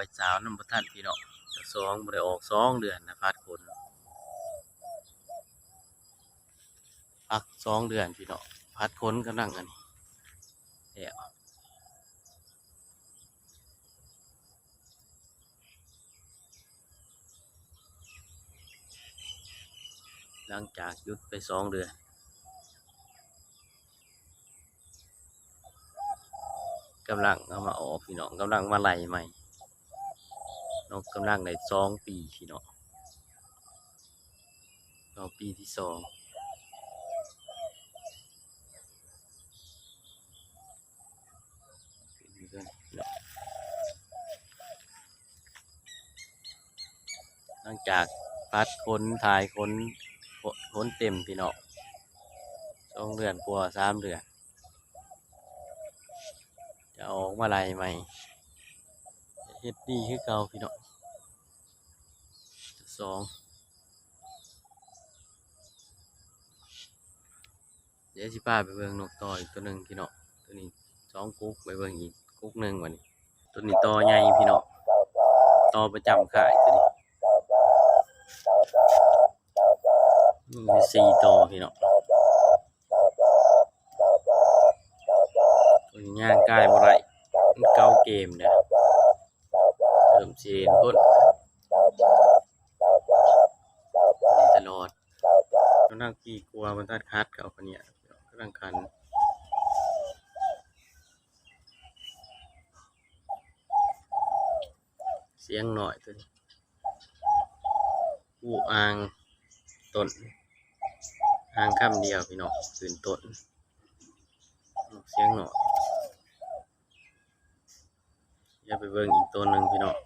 ล่อยสาวน้ำพระท่านพี่เน้องจะสองบ่ได้ออกสองเดือนนะพัดคนพักสองเดือนพี่เน้องพัดคนกำลังอันนี้เดี๋ยหลังจากหยุดไปสองเดือนกำลังเอามาออกพี่น้องกำลังมาไล่ใหม่ นกกำลังในสองปีพี่น้องปีที่สองนั่งหลังจากพัดคนถ่ายคนคนเต็มพี่น้องสองเดือนกว่าสามเดือนจะออกมาลายใหม่ เฮ็ดดีคือเก่าพี่น้องสองเดี๋ยวสิพาไปเบิ่งนกต่ออีกตัวหนึ่งพี่น้องตัวนี้สองกุ๊กไปเบิ่งอีกกุ๊กหนึ่งวันนี้ตัวนี้ต่อใหญ่พี่น้องต่อประจำขายตัวนี้มีสี่ต่อพี่น้องตัวนี้ย่างกายบ่ไรเก่าเกมเนี่ย เติมเชนก้นตลอดกำลังปีกลัวมันตัดคัดเขาคนเนี้ยกำลังคันเสียงหน่อยตัวนี้อูอ่างต้นอ่างคำเดียวพี่น้องคืนต้นเสียงหน่อยอย่าไปเบิ่งอีกตัวหนึ่งพี่น้อง